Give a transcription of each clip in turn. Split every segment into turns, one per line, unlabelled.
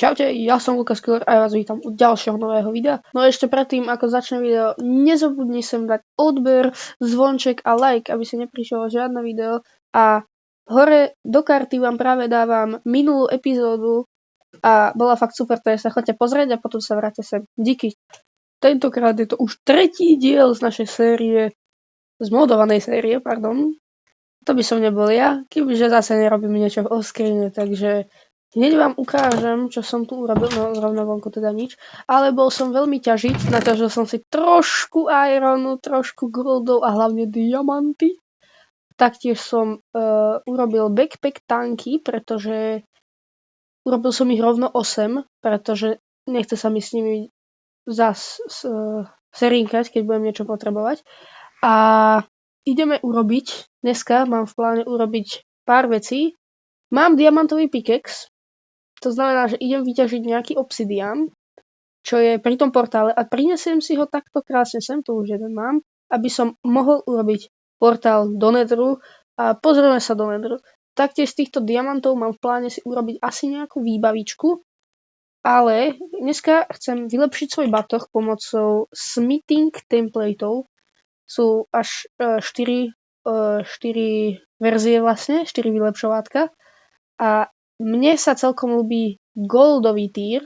Čaute, ja som Lukas Killer a ja vás vítam u ďalšieho nového videa. No a ešte predtým, ako začne video, nezabudni sem dať odber, zvonček a like, aby si neprišlo žiadne video. A hore do karty vám práve dávam minulú epizódu a bola fakt super, takže sa chodte pozrieť a potom sa vráte sem. Díky. Tentokrát je to už tretí diel z našej série, z modovanej série, pardon. To by som nebol ja, kebyže zase nerobím niečo v oskrine, takže Hneď vám ukážem, čo som tu urobil, no zrovna vonku teda nič, ale bol som veľmi ťažiť, naťažil som si trošku ironu, trošku goldov a hlavne diamanty. Taktiež som uh, urobil backpack tanky, pretože urobil som ich rovno 8, pretože nechce sa mi s nimi zas uh, serinkať, keď budem niečo potrebovať. A ideme urobiť, dneska mám v pláne urobiť pár vecí. Mám diamantový pickaxe, to znamená, že idem vyťažiť nejaký obsidian, čo je pri tom portále a prinesiem si ho takto krásne sem, tu už jeden mám, aby som mohol urobiť portál do Nedru a pozrieme sa do Nedru. Taktiež z týchto diamantov mám v pláne si urobiť asi nejakú výbavičku, ale dneska chcem vylepšiť svoj batoh pomocou smithing templateov. Sú až 4, e, 4 e, verzie vlastne, 4 vylepšovátka a mne sa celkom ľúbi goldový týr.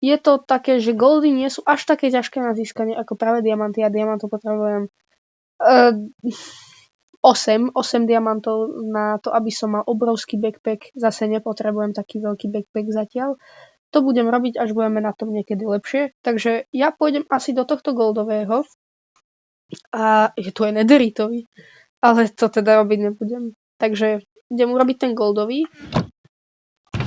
Je to také, že goldy nie sú až také ťažké na získanie ako práve diamanty. Ja diamantov potrebujem uh, 8, 8 diamantov na to, aby som mal obrovský backpack. Zase nepotrebujem taký veľký backpack zatiaľ. To budem robiť, až budeme na tom niekedy lepšie. Takže ja pôjdem asi do tohto goldového. A je tu aj nederitový. Ale to teda robiť nebudem. Takže idem urobiť ten goldový.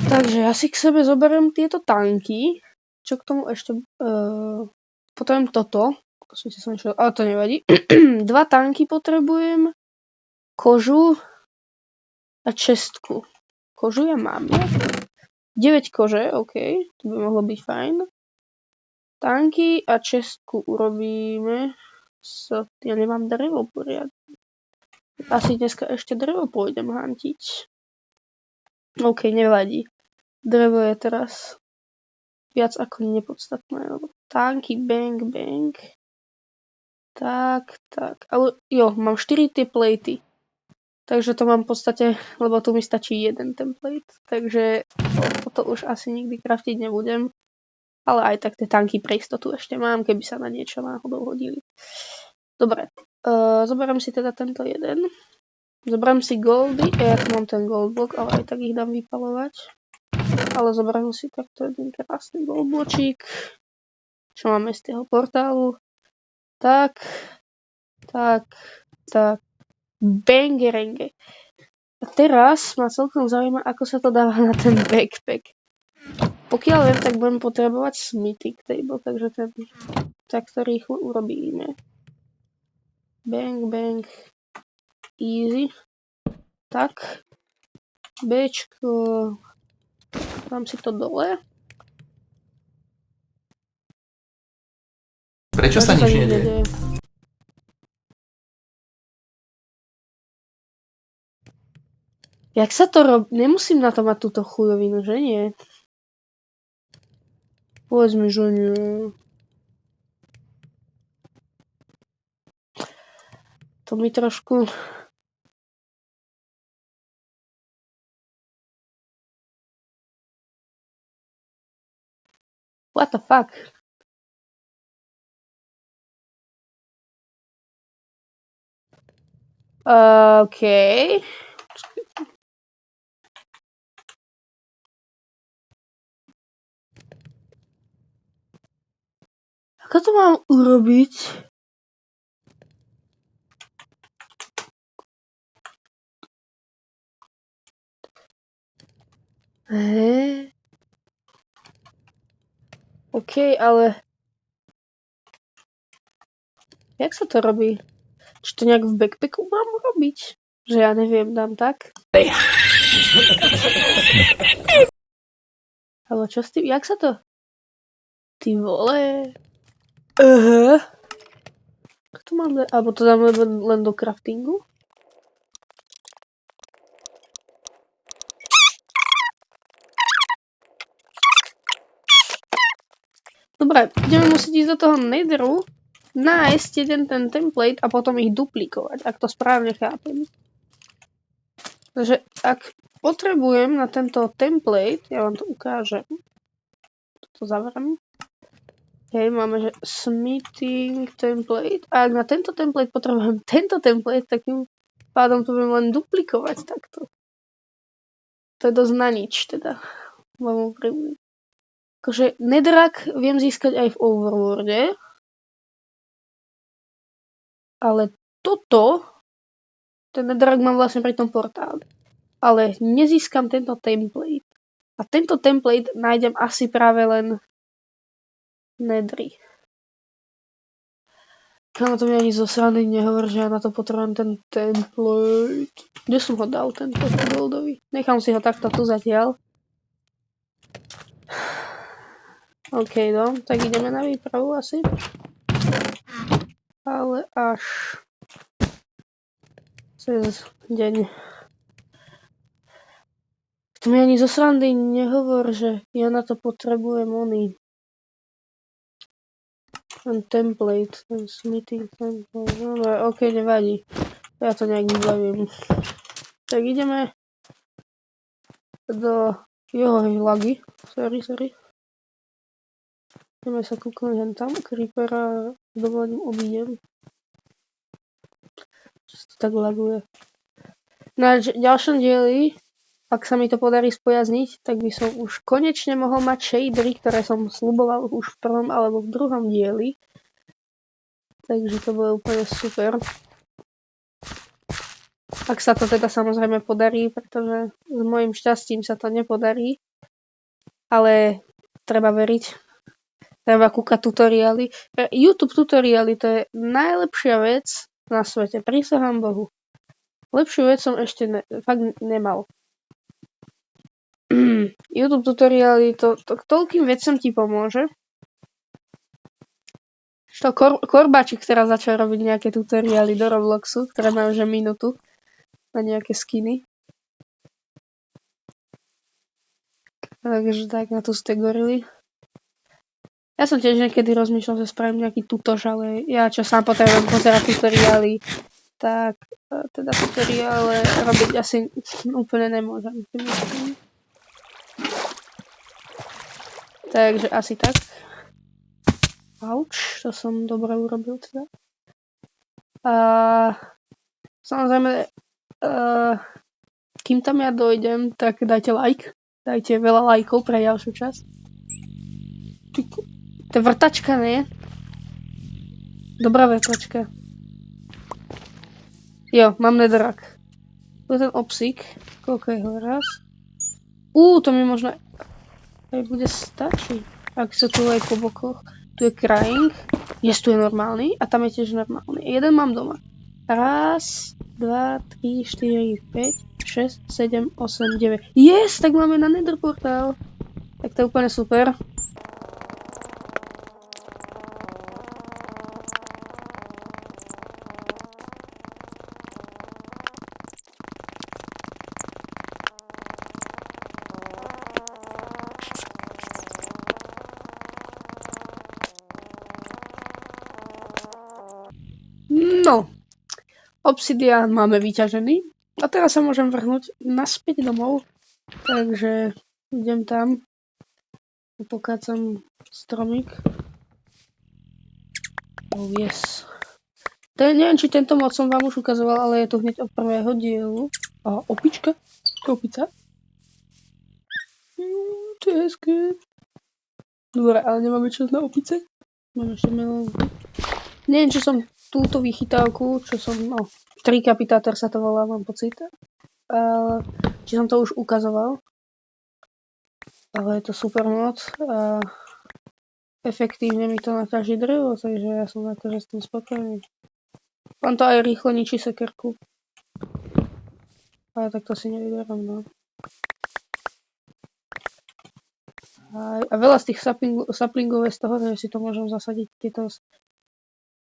Takže ja si k sebe zoberiem tieto tanky. Čo k tomu ešte... Uh, potom toto. Som išiel, ale to nevadí. Dva tanky potrebujem. Kožu a čestku. Kožu ja mám. 9 kože, OK. To by mohlo byť fajn. Tanky a čestku urobíme. So, ja nemám drevo poriadne. Asi dneska ešte drevo pôjdem hantiť. OK, nevadí. Drevo je teraz viac ako nepodstatné. Tanky, bang, bang. Tak, tak. Ale jo, mám 4 tie platey. Takže to mám v podstate, lebo tu mi stačí jeden template. Takže toto už asi nikdy kraftiť nebudem. Ale aj tak tie tanky pre istotu ešte mám, keby sa na niečo náhodou hodili. Dobre, uh, zoberiem si teda tento jeden. Zoberiem si goldy, ja tu mám ten gold block, ale aj tak ich dám vypalovať ale zoberiem si takto jeden krásny golbočík, čo máme z toho portálu. Tak, tak, tak, bangerenge. A teraz ma celkom zaujíma, ako sa to dáva na ten backpack. Pokiaľ viem, tak budem potrebovať smithy table, takže ten takto rýchlo urobíme. Bang, bang, easy. Tak, Bčko, Dám si to dole.
Prečo sa nič nedieje?
Jak sa to robí? Nemusím na to mať túto chujovinu, že nie? Povedz mi, že nie. To mi trošku... What the fuck? Okay. Ako to mám urobiť? Hej. OK, ale... Jak sa to robí? Či to nejak v backpacku mám robiť? Že ja neviem, dám tak? Ale čo s tým? Jak sa to? Ty vole. Uh-huh. To mám, alebo to dám len, len do craftingu? Dobre, budeme musieť ísť do toho netheru, nájsť jeden ten template a potom ich duplikovať, ak to správne chápem. Takže ak potrebujem na tento template, ja vám to ukážem, to zavriem. Hej, máme, že smithing template. A ak na tento template potrebujem tento template, tak tým pádom to budem len duplikovať takto. To je dosť na nič, teda. Môjmu príbudu. Akože nedrak viem získať aj v Overworlde. Ale toto, ten nedrak mám vlastne pri tom portále. Ale nezískam tento template. A tento template nájdem asi práve len nedry. Kámo, to mi ani zo srandy nehovor, že ja na to potrebujem ten template. Kde som ho dal, tento goldový? Nechám si ho takto tu zatiaľ. OK, no, tak ideme na výpravu asi. Ale až cez deň. To mi ani zo srandy nehovor, že ja na to potrebujem oný ten template, ten smithing template, no ok, nevadí. Ja to nejak vybavím. Tak ideme do jeho lagy. Sorry, sorry. Ideme sa kúknúť hen tam. Creepera dovolením obídem. Čo tak laguje. Na ďalšom dieli, ak sa mi to podarí spojazniť, tak by som už konečne mohol mať shadery, ktoré som sluboval už v prvom alebo v druhom dieli. Takže to bolo úplne super. Ak sa to teda samozrejme podarí, pretože s mojim šťastím sa to nepodarí. Ale treba veriť. Treba kúkať tutoriály. E, YouTube tutoriály to je najlepšia vec na svete. Prísahám Bohu. Lepšiu vec som ešte ne, fakt nemal. YouTube tutoriály to, to k toľkým vecem ti pomôže. To kor, Korbáčik teraz začal robiť nejaké tutoriály do Robloxu, ktoré majú že minútu na nejaké skiny. Takže tak, na to ste gorily. Ja som tiež niekedy rozmýšľal, že spravím nejaký tutož, ale ja čo sám potrebujem pozerať tutoriály, tak e, teda tutoriále robiť asi úplne nemôžem. Takže asi tak. Auč, to som dobre urobil teda. A samozrejme Uh, kým tam ja dojdem, tak dajte like. Dajte veľa lajkov pre ďalšiu časť. To je vrtačka, nie? Dobrá vrtačka. Jo, mám nedrak. Tu je ten obsík. Koľko je ho raz? Uuu, to mi možno aj bude stačiť. Ak sa tu aj po bokoch. Tu je crying. Yes, tu je normálny. A tam je tiež normálny. Jeden mám doma. Raz, 2, 3, 4, 5, 6, 7, 8, 9. Yes, tak máme na Nether portál. Tak to je úplne super. Obsidian máme vyťažený. A teraz sa môžem vrhnúť naspäť domov. Takže idem tam. Pokácam stromik. Oh yes. Je, neviem, či tento mod som vám už ukazoval, ale je to hneď od prvého dielu. A opička? Opica? Mm, to je hezké. Dobre, ale nemáme čas na opice? Máme ešte melónky. Neviem, čo som túto vychytávku, čo som, no, trikapitátor sa to volá, mám pocit. Uh, či som to už ukazoval. Ale je to super moc. A efektívne mi to naťaží drevo, takže ja som na to, že s tým spokojný. On to aj rýchlo ničí sekerku. Ale tak to si nevyberám, no. A, a veľa z tých saplingov je z toho, že si to môžem zasadiť tieto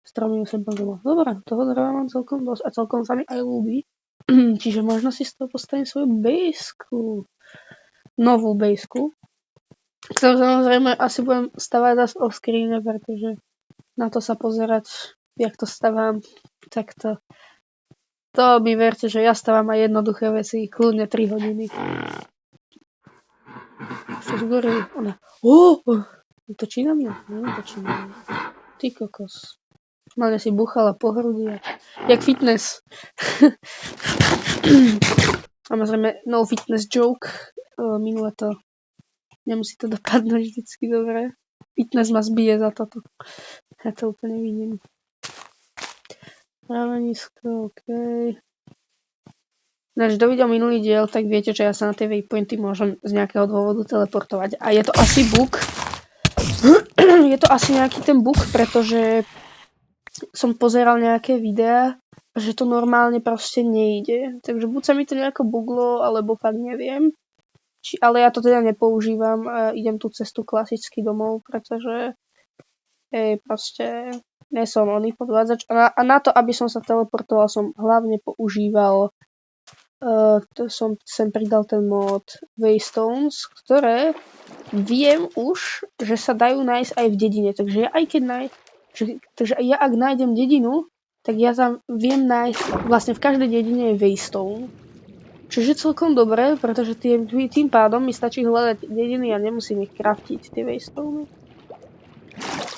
stromy seba doma. Dobre, toho dreva mám celkom dosť a celkom sa mi aj ľúbi. Čiže možno si z toho postavím svoju bejsku. Novú bejsku. Ktorú samozrejme asi budem stavať zase off screen, pretože na to sa pozerať, jak to stavám, tak to to by verte, že ja stávam aj jednoduché veci, kľudne 3 hodiny. Čo zgorí? Ona, oh, točí na mňa? No, točí na mňa. Ty kokos. Malne si buchala po hrudi. Jak fitness. Samozrejme, no fitness joke. Minule to nemusí to dopadnúť vždycky dobre. Fitness ma zbije za toto. Ja to úplne vidím. Mravenisko, OK. Ináč, kto videl minulý diel, tak viete, že ja sa na tie waypointy môžem z nejakého dôvodu teleportovať. A je to asi bug. je to asi nejaký ten bug, pretože som pozeral nejaké videá, že to normálne proste nejde. Takže buď sa mi to nejako buglo, alebo fakt neviem. Či, ale ja to teda nepoužívam a idem tú cestu klasicky domov, pretože hej, proste nie som oný podvádzač. A na, a na to, aby som sa teleportoval, som hlavne používal uh, to som sem pridal ten mod Waystones, ktoré viem už, že sa dajú nájsť aj v dedine. Takže ja aj keď naj... Že, takže ja ak nájdem dedinu, tak ja tam viem nájsť, vlastne v každej dedine je Waystone. Čiže celkom dobré, pretože tým, tým pádom mi stačí hľadať dediny a nemusím ich craftiť, tie Waystone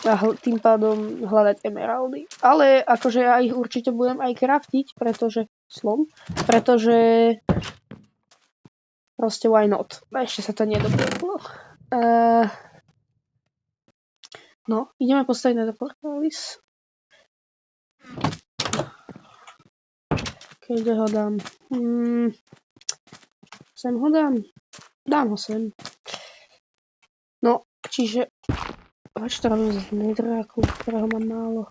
a tým pádom hľadať emeraldy. Ale akože ja ich určite budem aj craftiť, pretože slom, pretože proste why not. Ešte sa to nedobiehlo. Uh, No, ideme postaviť na portalis. Kde ho dám? Mm, sem ho dám? Dám ho sem. No, čiže... Ač to robím z nedráku, ktorého mám málo.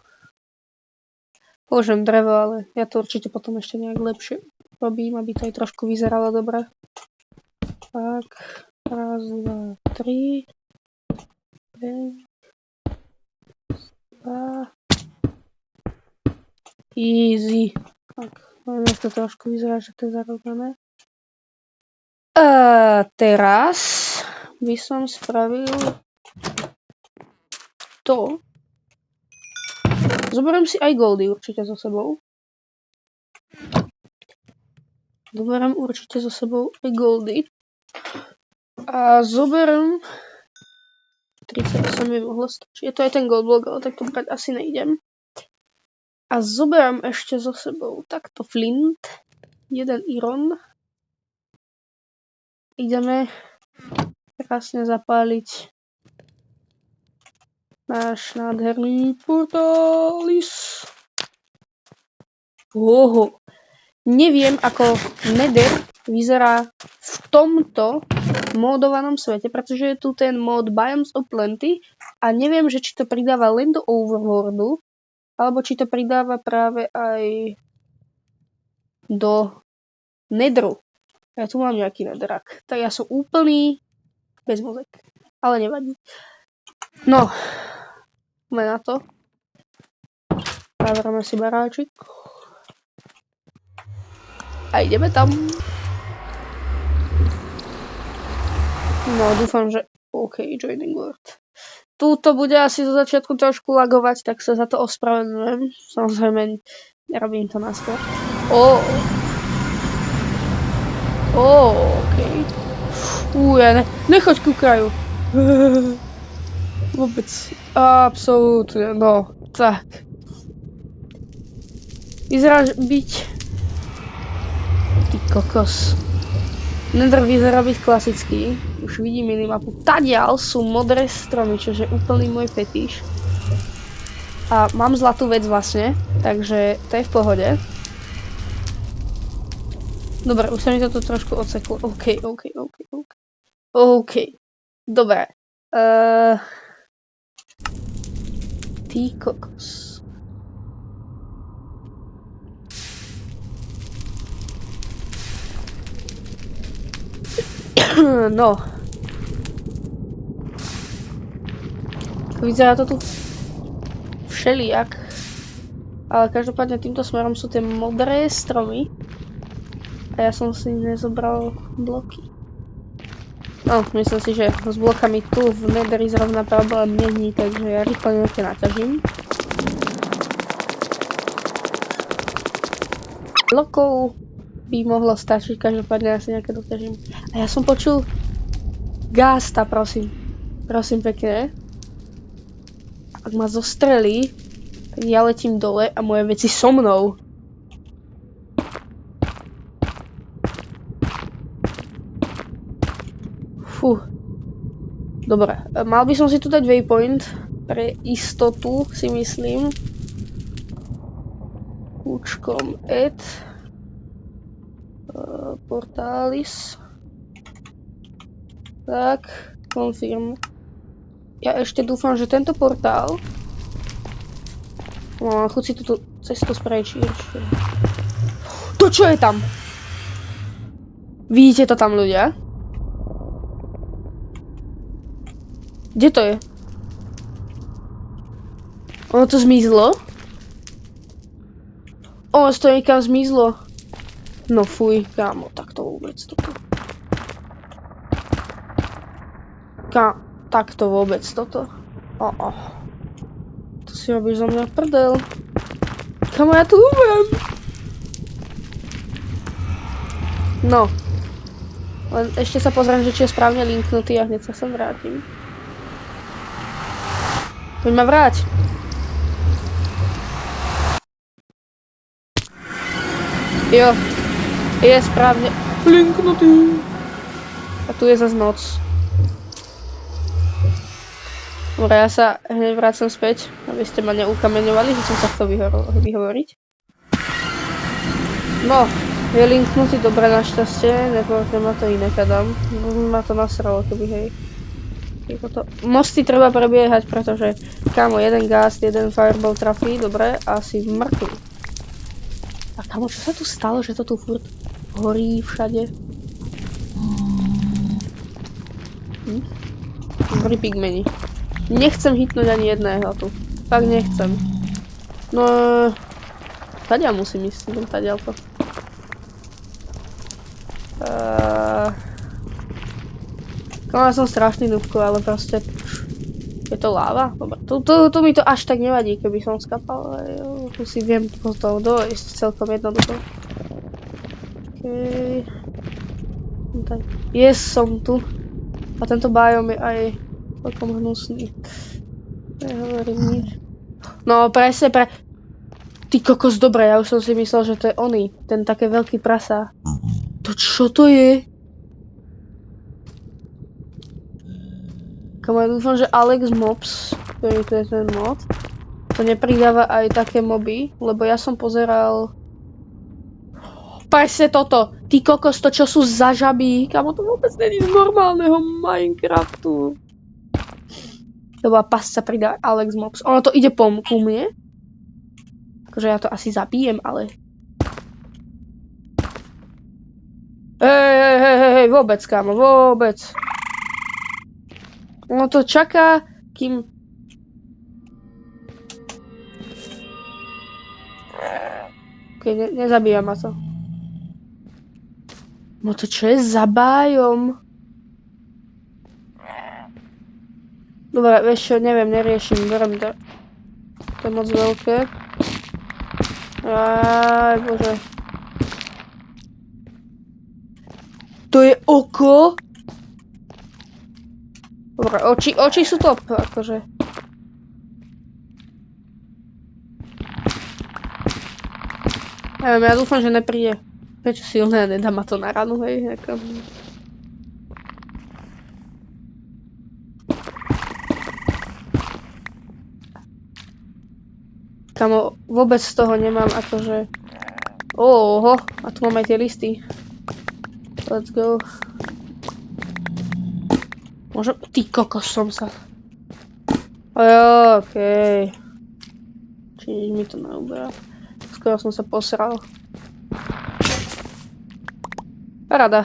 Použijem drevo, ale ja to určite potom ešte nejak lepšie robím, aby to aj trošku vyzeralo dobre. Tak, raz, dva, tri. 5, Easy. Tak, len to trošku vyzerá, že to je zarovnané. A teraz by som spravil to. Zoberiem si aj goldy určite so sebou. Zoberiem určite so sebou aj goldy. A zoberiem 38 by mohlo stačiť. Je to aj ten gold block, ale tak to brať asi nejdem. A zoberiem ešte so sebou takto flint. Jeden iron. Ideme krásne zapáliť náš nádherný portális. Oho. Neviem, ako Nether vyzerá v tomto módovanom svete, pretože je tu ten mod Biomes of Plenty a neviem, že či to pridáva len do Overworldu, alebo či to pridáva práve aj do Netheru. Ja tu mám nejaký Netherak. Tak ja som úplný bez mozek. Ale nevadí. No, Poďme na to. Zavráme si baráčik. A ideme tam. No, dúfam, že... OK, joining world. Tu to bude asi zo začiatku trošku lagovať, tak sa za to ospravedlňujem. Samozrejme, nerobím to na skôr. Ó. Ó, OK. Uj, ne, nechoď ku kraju. Vôbec. Absolútne, no. Tak. Vyzerá byť... Ty kokos. Nether vyzerá byť klasický. Už vidím minimapu. Tadiaľ sú modré stromy, čo je úplný môj fetiš. A mám zlatú vec vlastne, takže to je v pohode. Dobre, už sa mi toto trošku odseklo. OK, OK, OK, OK. OK. Dobre. Uh, Ty kokos. No. Vyzerá to tu všelijak. Ale každopádne týmto smerom sú tie modré stromy. A ja som si nezobral bloky. No, myslím si, že s blokami tu v Netheri zrovna problém není, takže ja rýchlo nejaké naťažím. Blokov by mohlo stačiť, každopádne asi nejaké doťažím. A ja som počul gásta, prosím. Prosím pekne. Ak ma zostrelí, tak ja letím dole a moje veci so mnou. Fú. Dobre, mal by som si tu dať waypoint pre istotu, si myslím. Kúčkom ed. Uh, portális. Tak, confirm. Ja ešte dúfam, že tento portál Mám chuť si túto cestu spraviť ešte. To čo je tam? Vidíte to tam ľudia? Kde to je? Ono to zmizlo? Ono to niekam zmizlo. No fuj, kámo, tak to vôbec toto. Ká, tak to vôbec toto. O, oh. To si robíš za mňa prdel. Kamo, ja tu umrem. No. Len ešte sa pozriem, že či je správne linknutý a hneď sa sem vrátim. Poď ma vráť. Jo. Je správne linknutý. A tu je zase noc. Dobre, ja sa hneď vrácam späť, aby ste ma neukameňovali, že som sa chcel vyhovoriť. No, je linknutý dobre našťastie, neporte ma to iné kadam. Ma to nasralo, keby hej. To... Mosty treba prebiehať, pretože kámo, jeden gas, jeden fireball trafí, dobre, a si mŕtvy. A kámo, čo sa tu stalo, že to tu furt horí všade? Hm? Dobrý pigmeni. Nechcem hitnúť ani jedného tu. Fakt nechcem. No... Tadiaľ musím ísť, idem tadiaľ to. Uh... No som strašný nubko, ale proste... Je to láva? Dobre, tu, tu, tu mi to až tak nevadí, keby som skapal, ale jo, tu si viem po toho dojsť celkom jednoducho. Okej... Okay. Yes, som tu. A tento biom je aj celkom hnusný. Nehovorím nič. No presne pre... Ty kokos, dobre, ja už som si myslel, že to je oný. Ten také veľký prasa. To čo to je? Kam ja dúfam, že Alex Mobs, ktorý to je ten mod, to nepridáva aj také moby, lebo ja som pozeral... Presne toto! Ty kokos, to čo sú za žaby, kamo to vôbec není z normálneho Minecraftu. To bola pasca pridá Alex Mobs. Ono to ide po ku mne. Akože ja to asi zabijem, ale... Hej, hej, hej, hej, vôbec, kámo, vôbec. Ono to čaká, kým... Ok, ne, nezabíja ma to. No to čo je za bájom? Dobre, vieš čo, neviem, neriešim, berem to. To je moc veľké. Aj, bože. To je oko? Dobre, oči, oči sú top, akože. Neviem, ja dúfam, že nepríde. Prečo silné, nedá ma to na ranu, hej, ako... Kamo, vôbec z toho nemám akože... Oho, a tu mám aj tie listy. Let's go. Môžem... Ty kokos som sa. Okej. Okay. Čiže mi to neuberá. Skoro som sa posral. Rada.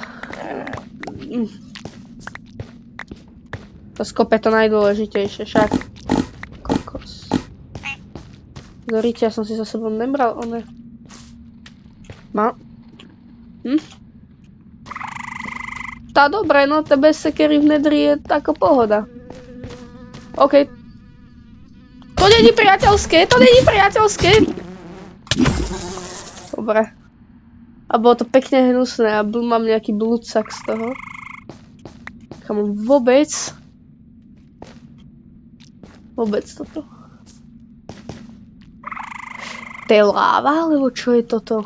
To skope to najdôležitejšie, však. Kokos. Zoríte, ja som si za sebou nebral, one. Má. Hm? Tá dobre, no to bez sekery v nedri je taká pohoda. OK. To není priateľské, to není priateľské. Dobre. A bolo to pekne hnusné a bl- mám nejaký blúdsak z toho. Kam vôbec. Vôbec toto. To je láva, alebo čo je toto?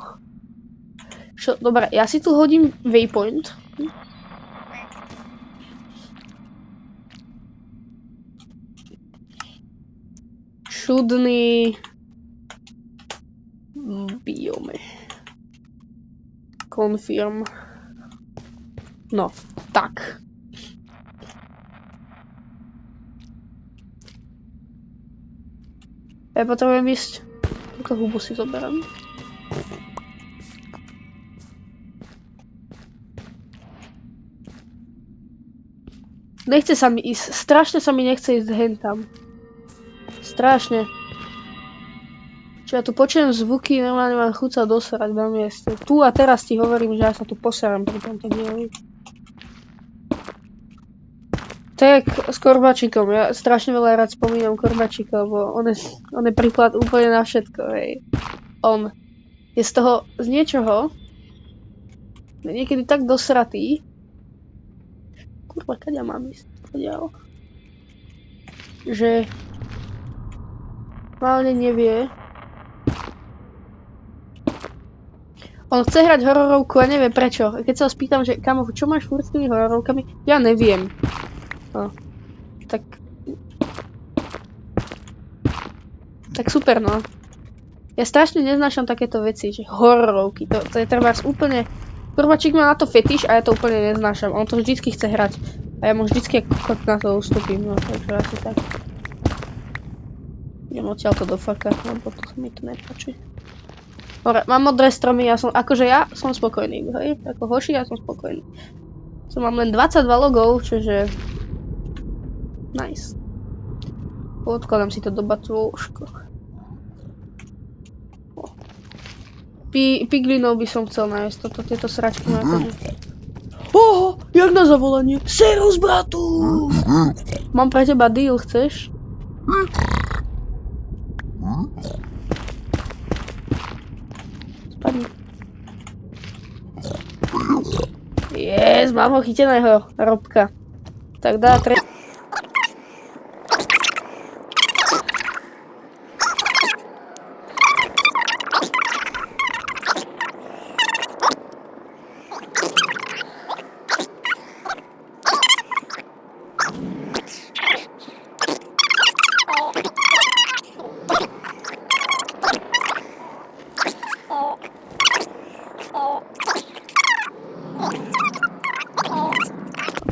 Čo, dobre, ja si tu hodím waypoint. Čudný biome. Confirm. No, tak. Ja potrebujem ísť. Túto hubu si zoberiem. Nechce sa mi ísť, strašne sa mi nechce ísť hen tam. Strašne. Čo ja tu počujem zvuky, normálne mám chuť sa dosrať na mieste. Tu a teraz ti hovorím, že ja sa tu poserám pri tomto dieli. Tak s Korbačikom, ja strašne veľa rád spomínam Korbačika, lebo on je, on je príklad úplne na všetko, hej. On je z toho, z niečoho, niekedy tak dosratý, kurva, kaďa mám ísť, kaďa, že Málne nevie. On chce hrať hororovku a nevie prečo. Keď sa ho spýtam, že kamo, čo máš furt s tými hororovkami? Ja neviem. No. Tak... Tak super, no. Ja strašne neznášam takéto veci, že hororovky. To, to je treba úplne... Prváčik má na to fetiš a ja to úplne neznášam. On to vždycky chce hrať. A ja mu vždycky ako na to ustúpim, no takže asi tak. Idem odtiaľ to do faka, lebo to mi to nepáči. Dobre, mám modré stromy, ja som, akože ja som spokojný, hej? Ako hoši, ja som spokojný. Som mám len 22 logov, čiže... Nice. Odkladám si to do batúško. Pi piglinov by som chcel nájsť, toto, tieto sračky má akože... Oho, jak na zavolanie? Serus, bratu! Mám pre teba deal, chceš? Spadni. Yes, mám ho chyteného, robka. Tak dá tre...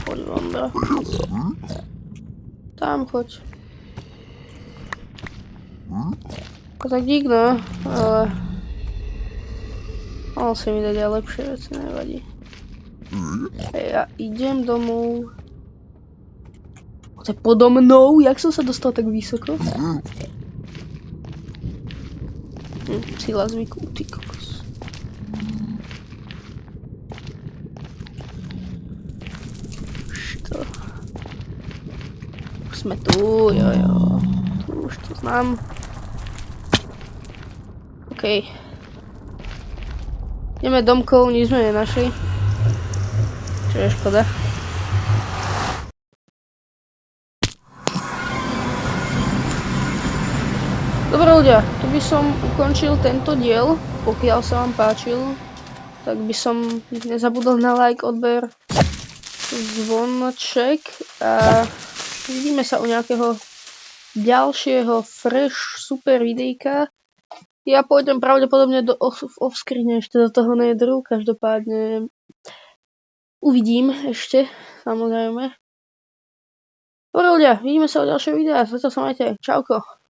Poď, Vondra. Tam choď. To tak dík, no, ale... Mal si mi aj lepšie veci, nevadí. Ja idem domov. To je podo mnou? Jak som sa dostal tak vysoko? Hm, sila zvyku, ty kokos. Što? Už sme tu, jo jo. Tu už to znam. OK. Ideme domkov, nič sme nenašli. Čo je škoda. Dobre ľudia, tu by som ukončil tento diel. Pokiaľ sa vám páčil, tak by som nezabudol na like, odber, zvonoček a vidíme sa u nejakého ďalšieho fresh super videjka. Ja pôjdem pravdepodobne do off, offscreen ešte do toho nedru, každopádne uvidím ešte, samozrejme. Dobre ľudia, vidíme sa o ďalšie videa, zatiaľ sa majte, čauko.